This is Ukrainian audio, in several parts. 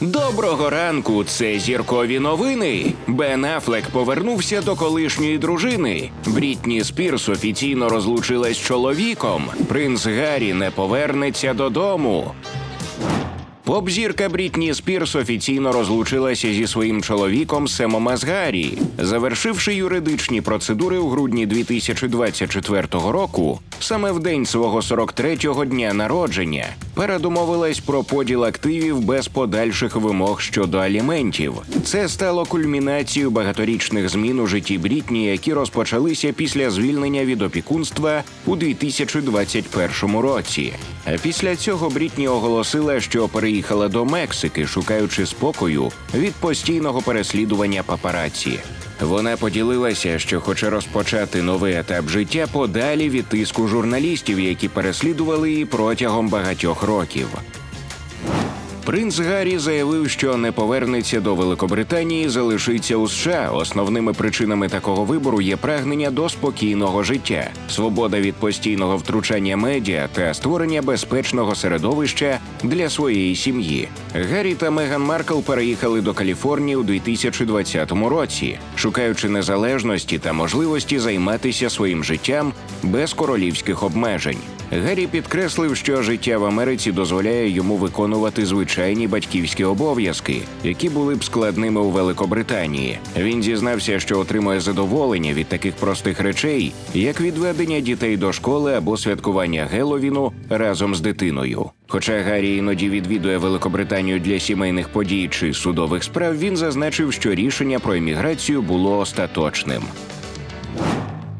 Доброго ранку, це зіркові новини. Бен Афлек повернувся до колишньої дружини. Брітні Спірс офіційно розлучилась з чоловіком. Принц Гаррі не повернеться додому. Поп-зірка Брітні Спірс офіційно розлучилася зі своїм чоловіком Семом Азгарі. Завершивши юридичні процедури у грудні 2024 року, саме в день свого 43-го дня народження, пара домовилась про поділ активів без подальших вимог щодо аліментів. Це стало кульмінацією багаторічних змін у житті Брітні, які розпочалися після звільнення від опікунства у 2021 році. А після цього Брітні оголосила, що переїхала до Мексики, шукаючи спокою від постійного переслідування папараці. Вона поділилася, що хоче розпочати новий етап життя подалі від тиску журналістів, які переслідували її протягом багатьох років. Принц Гаррі заявив, що не повернеться до Великобританії, залишиться у США. Основними причинами такого вибору є прагнення до спокійного життя, свобода від постійного втручання медіа та створення безпечного середовища для своєї сім'ї. Гаррі та Меган Маркл переїхали до Каліфорнії у 2020 році, шукаючи незалежності та можливості займатися своїм життям без королівських обмежень. Гаррі підкреслив, що життя в Америці дозволяє йому виконувати звичайні батьківські обов'язки, які були б складними у Великобританії. Він зізнався, що отримує задоволення від таких простих речей, як відведення дітей до школи або святкування Геловіну разом з дитиною. Хоча Гаррі іноді відвідує Великобританію для сімейних подій чи судових справ, він зазначив, що рішення про еміграцію було остаточним.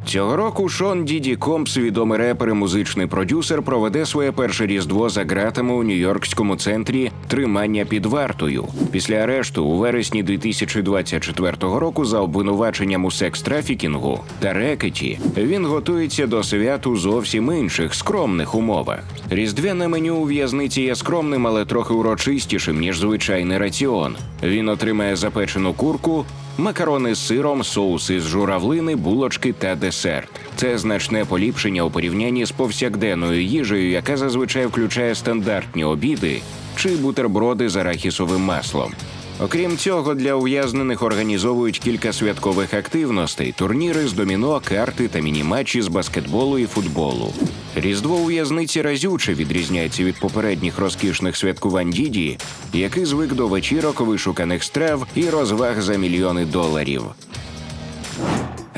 Цього року Шон Діді Компс, відомий репер і музичний продюсер, проведе своє перше різдво за ґратами у Нью-Йоркському центрі тримання під вартою. Після арешту у вересні 2024 року за обвинуваченням у секс-трафікінгу та рекеті він готується до святу зовсім інших скромних умовах. Різдвяне меню у в'язниці є скромним, але трохи урочистішим ніж звичайний раціон. Він отримає запечену курку, макарони з сиром, соуси з журавлини, булочки та десерт. Це значне поліпшення у порівнянні з повсякденною їжею, яка зазвичай включає стандартні обіди чи бутерброди з арахісовим маслом. Окрім цього, для ув'язнених організовують кілька святкових активностей: турніри з доміно, карти та міні-матчі з баскетболу і футболу. Різдво у в'язниці разюче відрізняється від попередніх розкішних святкувань діді, який звик до вечірок, вишуканих страв і розваг за мільйони доларів.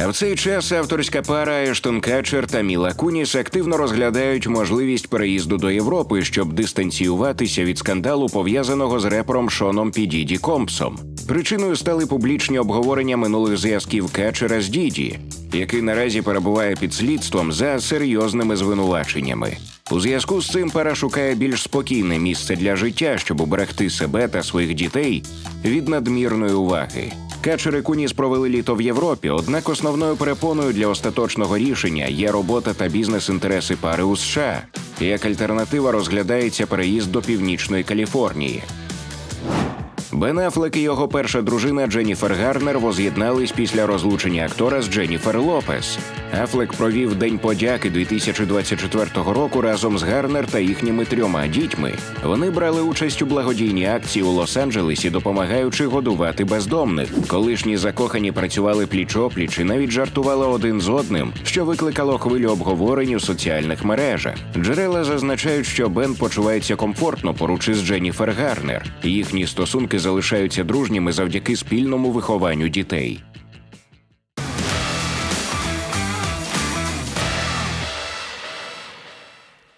А в цей час авторська пара Ештон Качер та Міла Куніс активно розглядають можливість переїзду до Європи, щоб дистанціюватися від скандалу, пов'язаного з репером Шоном Підіді Компсом. Причиною стали публічні обговорення минулих зв'язків Качера з Діді, який наразі перебуває під слідством за серйозними звинуваченнями. У зв'язку з цим пара шукає більш спокійне місце для життя, щоб уберегти себе та своїх дітей від надмірної уваги. Качер Куніс провели літо в Європі, однак основною перепоною для остаточного рішення є робота та бізнес-інтереси пари у США. Як альтернатива розглядається переїзд до північної Каліфорнії. Бен Афлек і його перша дружина Дженніфер Гарнер воз'єднались після розлучення актора з Дженніфер Лопес. Афлек провів День подяки 2024 року разом з Гарнер та їхніми трьома дітьми. Вони брали участь у благодійній акції у Лос-Анджелесі, допомагаючи годувати бездомних. Колишні закохані працювали пліч-опліч і навіть жартували один з одним, що викликало хвилю обговорень у соціальних мережах. Джерела зазначають, що Бен почувається комфортно поруч із Дженніфер Гарнер. Їхні стосунки залишаються дружніми завдяки спільному вихованню дітей.